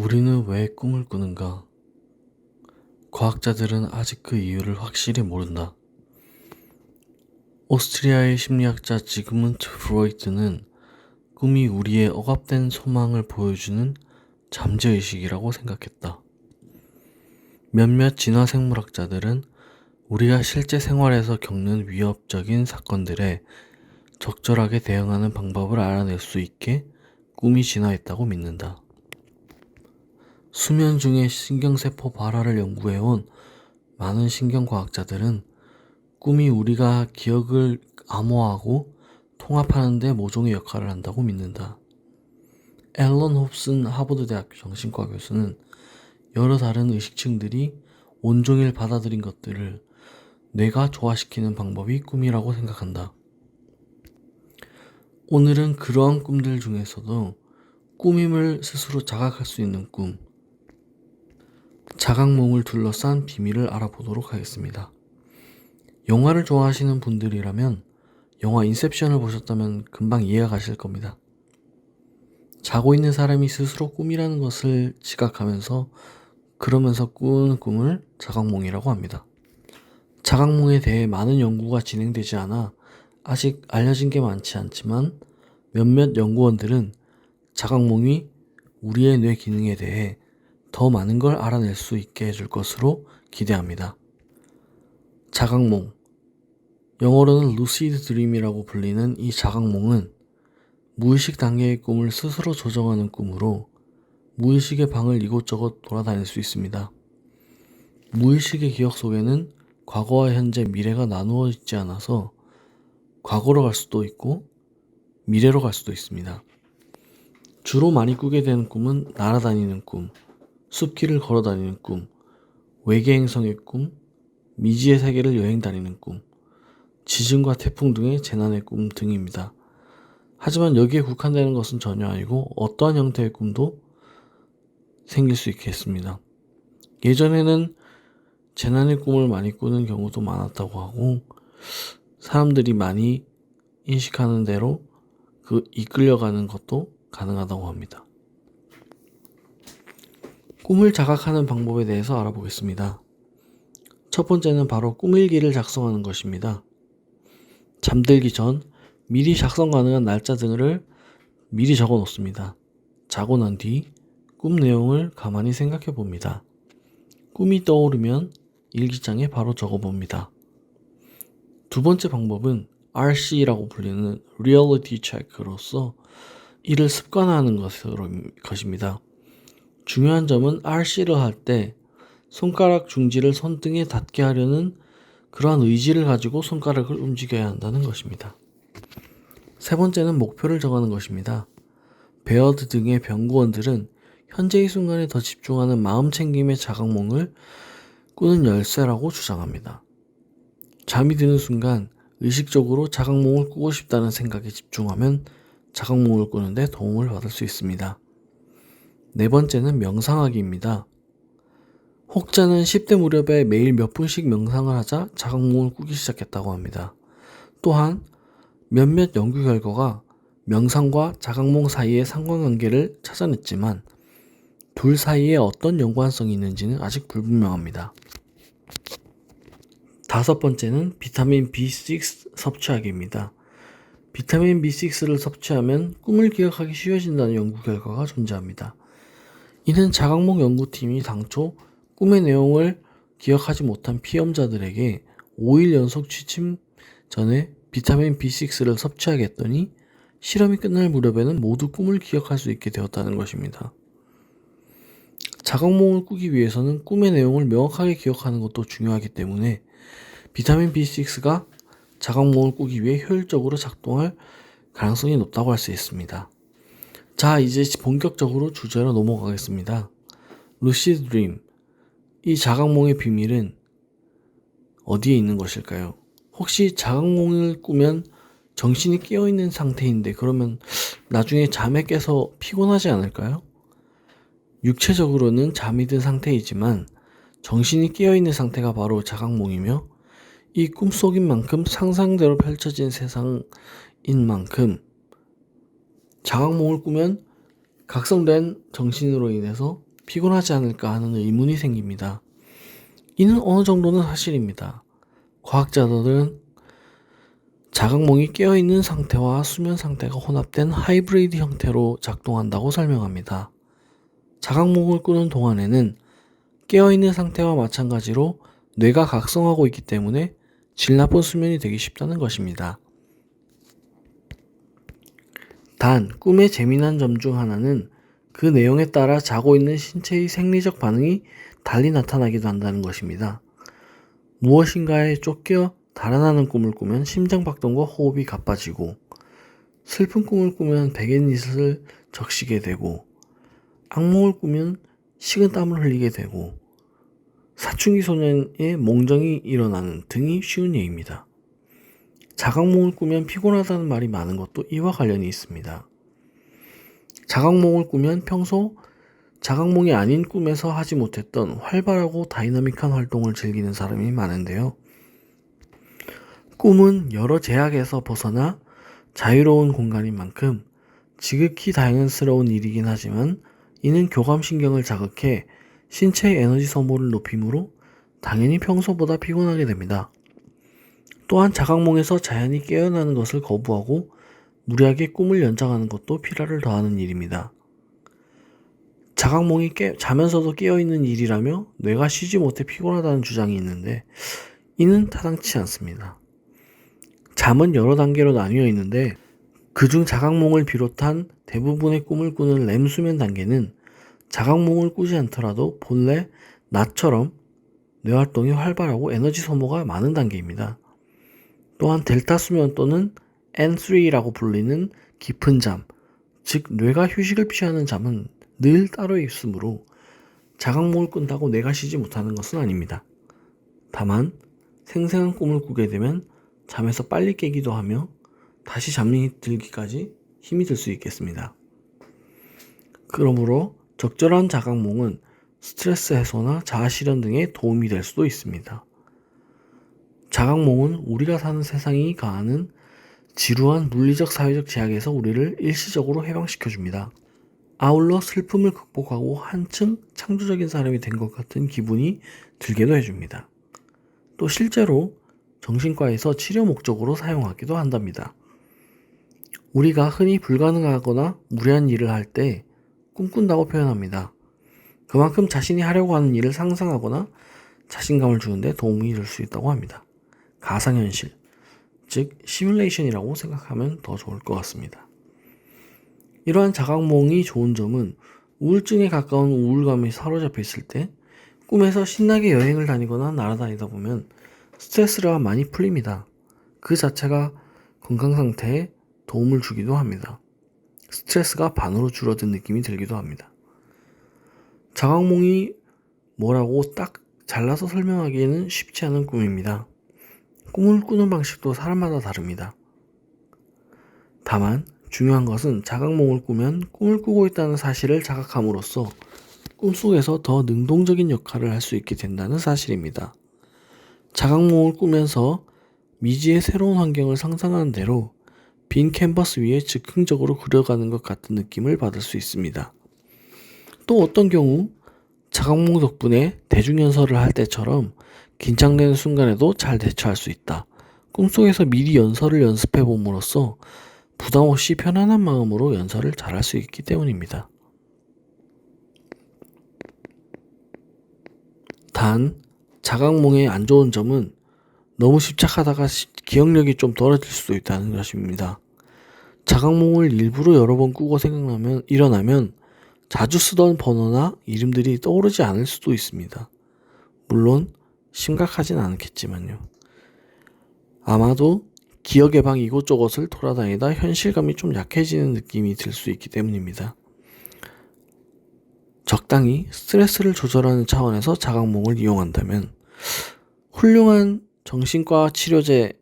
우리는 왜 꿈을 꾸는가? 과학자들은 아직 그 이유를 확실히 모른다. 오스트리아의 심리학자 지그문트 프로이트는 꿈이 우리의 억압된 소망을 보여주는 잠재의식이라고 생각했다. 몇몇 진화생물학자들은 우리가 실제 생활에서 겪는 위협적인 사건들에 적절하게 대응하는 방법을 알아낼 수 있게 꿈이 진화했다고 믿는다. 수면 중에 신경세포 발화를 연구해온 많은 신경과학자들은 꿈이 우리가 기억을 암호화하고 통합하는 데 모종의 역할을 한다고 믿는다. 앨런 홉슨 하버드 대학교 정신과 교수는 여러 다른 의식층들이 온종일 받아들인 것들을 뇌가 조화시키는 방법이 꿈이라고 생각한다. 오늘은 그러한 꿈들 중에서도 꿈임을 스스로 자각할 수 있는 꿈, 자각몽을 둘러싼 비밀을 알아보도록 하겠습니다. 영화를 좋아하시는 분들이라면 영화 인셉션을 보셨다면 금방 이해가 가실 겁니다. 자고 있는 사람이 스스로 꿈이라는 것을 지각하면서 그러면서 꾸는 꿈을 자각몽이라고 합니다. 자각몽에 대해 많은 연구가 진행되지 않아 아직 알려진 게 많지 않지만 몇몇 연구원들은 자각몽이 우리의 뇌 기능에 대해 더 많은 걸 알아낼 수 있게 해줄 것으로 기대합니다. 자각몽 영어로는 루시드 드림이라고 불리는 이 자각몽은 무의식 단계의 꿈을 스스로 조정하는 꿈으로 무의식의 방을 이곳저곳 돌아다닐 수 있습니다. 무의식의 기억 속에는 과거와 현재, 미래가 나누어 있지 않아서 과거로 갈 수도 있고 미래로 갈 수도 있습니다. 주로 많이 꾸게 되는 꿈은 날아다니는 꿈, 숲길을 걸어 다니는 꿈, 외계 행성의 꿈, 미지의 세계를 여행 다니는 꿈, 지진과 태풍 등의 재난의 꿈 등입니다. 하지만 여기에 국한되는 것은 전혀 아니고 어떠한 형태의 꿈도 생길 수 있겠습니다. 예전에는 재난의 꿈을 많이 꾸는 경우도 많았다고 하고 사람들이 많이 인식하는 대로 그 이끌려가는 것도 가능하다고 합니다. 꿈을 자각하는 방법에 대해서 알아보겠습니다. 첫 번째는 바로 꿈일기를 작성하는 것입니다. 잠들기 전 미리 작성 가능한 날짜 등을 미리 적어 놓습니다. 자고 난 뒤 꿈 내용을 가만히 생각해 봅니다. 꿈이 떠오르면 일기장에 바로 적어 봅니다. 두 번째 방법은 RC라고 불리는 Reality Check로서 이를 습관화하는 것으로, 것입니다. 중요한 점은 RC를 할 때 손가락 중지를 손등에 닿게 하려는 그러한 의지를 가지고 손가락을 움직여야 한다는 것입니다. 세 번째는 목표를 정하는 것입니다. 베어드 등의 연구원들은 현재의 순간에 더 집중하는 마음 챙김의 자각몽을 꾸는 열쇠라고 주장합니다. 잠이 드는 순간 의식적으로 자각몽을 꾸고 싶다는 생각에 집중하면 자각몽을 꾸는데 도움을 받을 수 있습니다. 네 번째는 명상하기입니다. 혹자는 10대 무렵에 매일 몇 분씩 명상을 하자 자각몽을 꾸기 시작했다고 합니다. 또한 몇몇 연구 결과가 명상과 자각몽 사이의 상관관계를 찾아냈지만 둘 사이에 어떤 연관성이 있는지는 아직 불분명합니다. 다섯 번째는 비타민 B6 섭취하기입니다. 비타민 B6를 섭취하면 꿈을 기억하기 쉬워진다는 연구 결과가 존재합니다. 이는 자각몽 연구팀이 당초 꿈의 내용을 기억하지 못한 피험자들에게 5일 연속 취침 전에 비타민 B6를 섭취하게 했더니 실험이 끝날 무렵에는 모두 꿈을 기억할 수 있게 되었다는 것입니다. 자각몽을 꾸기 위해서는 꿈의 내용을 명확하게 기억하는 것도 중요하기 때문에 비타민 B6가 자각몽을 꾸기 위해 효율적으로 작동할 가능성이 높다고 할 수 있습니다. 자, 이제 본격적으로 주제로 넘어가겠습니다. 루시드 드림. 이 자각몽의 비밀은 어디에 있는 것일까요? 혹시 자각몽을 꾸면 정신이 깨어있는 상태인데 그러면 나중에 잠에 깨서 피곤하지 않을까요? 육체적으로는 잠이 든 상태이지만 정신이 깨어있는 상태가 바로 자각몽이며 이 꿈속인 만큼 상상대로 펼쳐진 세상인 만큼 자각몽을 꾸면 각성된 정신으로 인해서 피곤하지 않을까 하는 의문이 생깁니다. 이는 어느 정도는 사실입니다. 과학자들은 자각몽이 깨어있는 상태와 수면 상태가 혼합된 하이브리드 형태로 작동한다고 설명합니다. 자각몽을 꾸는 동안에는 깨어있는 상태와 마찬가지로 뇌가 각성하고 있기 때문에 질 나쁜 수면이 되기 쉽다는 것입니다. 단, 꿈의 재미난 점 중 하나는 그 내용에 따라 자고 있는 신체의 생리적 반응이 달리 나타나기도 한다는 것입니다. 무엇인가에 쫓겨 달아나는 꿈을 꾸면 심장박동과 호흡이 가빠지고 슬픈 꿈을 꾸면 베갯잇을 적시게 되고 악몽을 꾸면 식은 땀을 흘리게 되고 사춘기 소년의 몽정이 일어나는 등이 쉬운 예입니다. 자각몽을 꾸면 피곤하다는 말이 많은 것도 이와 관련이 있습니다. 자각몽을 꾸면 평소 자각몽이 아닌 꿈에서 하지 못했던 활발하고 다이나믹한 활동을 즐기는 사람이 많은데요. 꿈은 여러 제약에서 벗어나 자유로운 공간인 만큼 지극히 다양스러운 일이긴 하지만 이는 교감신경을 자극해 신체의 에너지 소모를 높이므로 당연히 평소보다 피곤하게 됩니다. 또한 자각몽에서 자연히 깨어나는 것을 거부하고 무리하게 꿈을 연장하는 것도 피라를 더하는 일입니다. 자각몽이 깨, 자면서도 깨어있는 일이라며 뇌가 쉬지 못해 피곤하다는 주장이 있는데 이는 타당치 않습니다. 잠은 여러 단계로 나뉘어 있는데 그중 자각몽을 비롯한 대부분의 꿈을 꾸는 렘 수면 단계는 자각몽을 꾸지 않더라도 본래 낮처럼 뇌활동이 활발하고 에너지 소모가 많은 단계입니다. 또한 델타 수면 또는 N3라고 불리는 깊은 잠, 즉 뇌가 휴식을 취하는 잠은 늘 따로 있으므로 자각몽을 꾼다고 뇌가 쉬지 못하는 것은 아닙니다. 다만 생생한 꿈을 꾸게 되면 잠에서 빨리 깨기도 하며 다시 잠이 들기까지 힘이 들 수 있겠습니다. 그러므로 적절한 자각몽은 스트레스 해소나 자아 실현 등에 도움이 될 수도 있습니다. 자각몽은 우리가 사는 세상이 가하는 지루한 물리적 사회적 제약에서 우리를 일시적으로 해방시켜 줍니다. 아울러 슬픔을 극복하고 한층 창조적인 사람이 된 것 같은 기분이 들게도 해줍니다. 또 실제로 정신과에서 치료 목적으로 사용하기도 한답니다. 우리가 흔히 불가능하거나 무리한 일을 할 때 꿈꾼다고 표현합니다. 그만큼 자신이 하려고 하는 일을 상상하거나 자신감을 주는데 도움이 될 수 있다고 합니다. 가상현실, 즉 시뮬레이션이라고 생각하면 더 좋을 것 같습니다. 이러한 자각몽이 좋은 점은 우울증에 가까운 우울감이 사로잡혀 있을 때 꿈에서 신나게 여행을 다니거나 날아다니다 보면 스트레스가 많이 풀립니다. 그 자체가 건강 상태에 도움을 주기도 합니다. 스트레스가 반으로 줄어든 느낌이 들기도 합니다. 자각몽이 뭐라고 딱 잘라서 설명하기에는 쉽지 않은 꿈입니다. 꿈을 꾸는 방식도 사람마다 다릅니다. 다만 중요한 것은 자각몽을 꾸면 꿈을 꾸고 있다는 사실을 자각함으로써 꿈속에서 더 능동적인 역할을 할 수 있게 된다는 사실입니다. 자각몽을 꾸면서 미지의 새로운 환경을 상상하는 대로 빈 캔버스 위에 즉흥적으로 그려가는 것 같은 느낌을 받을 수 있습니다. 또 어떤 경우 자각몽 덕분에 대중연설을 할 때처럼 긴장되는 순간에도 잘 대처할 수 있다. 꿈속에서 미리 연설을 연습해 봄으로써 부담 없이 편안한 마음으로 연설을 잘 할 수 있기 때문입니다. 단, 자각몽의 안 좋은 점은 너무 집착하다가 기억력이 좀 떨어질 수도 있다는 것입니다. 자각몽을 일부러 여러 번 꾸고 생각나면 일어나면 자주 쓰던 번호나 이름들이 떠오르지 않을 수도 있습니다. 물론 심각하진 않겠지만요. 아마도 기억의 방 이곳저곳을 돌아다니다 현실감이 좀 약해지는 느낌이 들 수 있기 때문입니다. 적당히 스트레스를 조절하는 차원에서 자각몽을 이용한다면 훌륭한 정신과 치료제의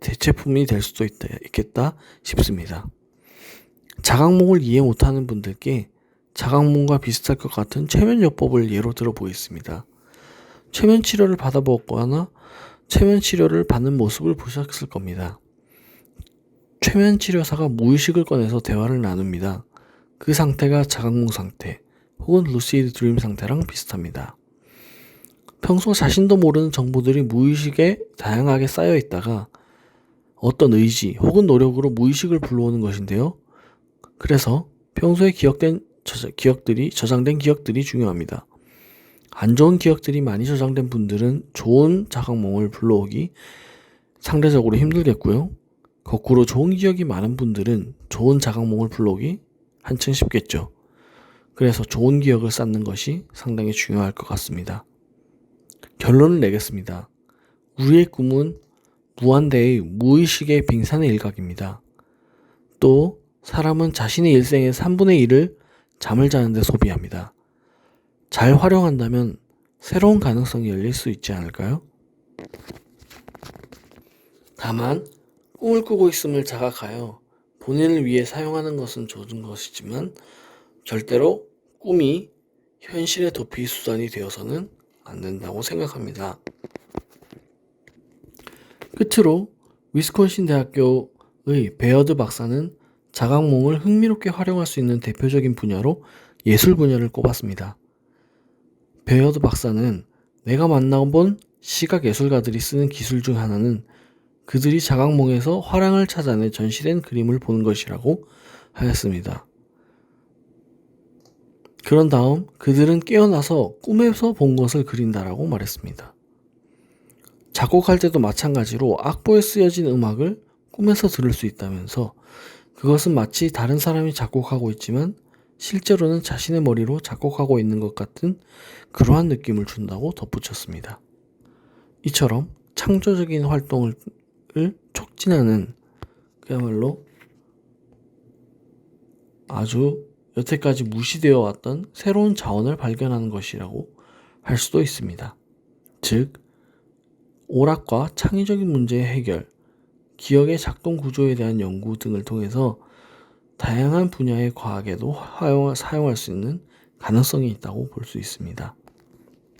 대체품이 될 수도 있겠다 싶습니다. 자각몽을 이해 못하는 분들께 자각몽과 비슷할 것 같은 최면 요법을 예로 들어 보겠습니다. 최면 치료를 받아보거나 최면 치료를 받는 모습을 보셨을 겁니다. 최면 치료사가 무의식을 꺼내서 대화를 나눕니다. 그 상태가 자각몽 상태 혹은 루시드 드림 상태랑 비슷합니다. 평소 자신도 모르는 정보들이 무의식에 다양하게 쌓여 있다가 어떤 의지 혹은 노력으로 무의식을 불러오는 것인데요. 그래서 평소에 기억된 기억들이 저장된 기억들이 중요합니다. 안 좋은 기억들이 많이 저장된 분들은 좋은 자각몽을 불러오기 상대적으로 힘들겠고요. 거꾸로 좋은 기억이 많은 분들은 좋은 자각몽을 불러오기 한층 쉽겠죠. 그래서 좋은 기억을 쌓는 것이 상당히 중요할 것 같습니다. 결론을 내겠습니다. 우리의 꿈은 무한대의 무의식의 빙산의 일각입니다. 또 사람은 자신의 일생의 3분의 1을 잠을 자는데 소비합니다. 잘 활용한다면 새로운 가능성이 열릴 수 있지 않을까요? 다만 꿈을 꾸고 있음을 자각하여 본인을 위해 사용하는 것은 좋은 것이지만 절대로 꿈이 현실의 도피 수단이 되어서는 안 된다고 생각합니다. 끝으로 위스콘신 대학교의 베어드 박사는 자각몽을 흥미롭게 활용할 수 있는 대표적인 분야로 예술 분야를 꼽았습니다. 베어드 박사는 내가 만나본 시각 예술가들이 쓰는 기술 중 하나는 그들이 자각몽에서 화랑을 찾아내 전시된 그림을 보는 것이라고 하였습니다. 그런 다음 그들은 깨어나서 꿈에서 본 것을 그린다라고 말했습니다. 작곡할 때도 마찬가지로 악보에 쓰여진 음악을 꿈에서 들을 수 있다면서 그것은 마치 다른 사람이 작곡하고 있지만 실제로는 자신의 머리로 작곡하고 있는 것 같은 그러한 느낌을 준다고 덧붙였습니다. 이처럼 창조적인 활동을 촉진하는 그야말로 아주 여태까지 무시되어 왔던 새로운 자원을 발견하는 것이라고 할 수도 있습니다. 즉, 오락과 창의적인 문제의 해결, 기억의 작동 구조에 대한 연구 등을 통해서 다양한 분야의 과학에도 사용할 수 있는 가능성이 있다고 볼 수 있습니다.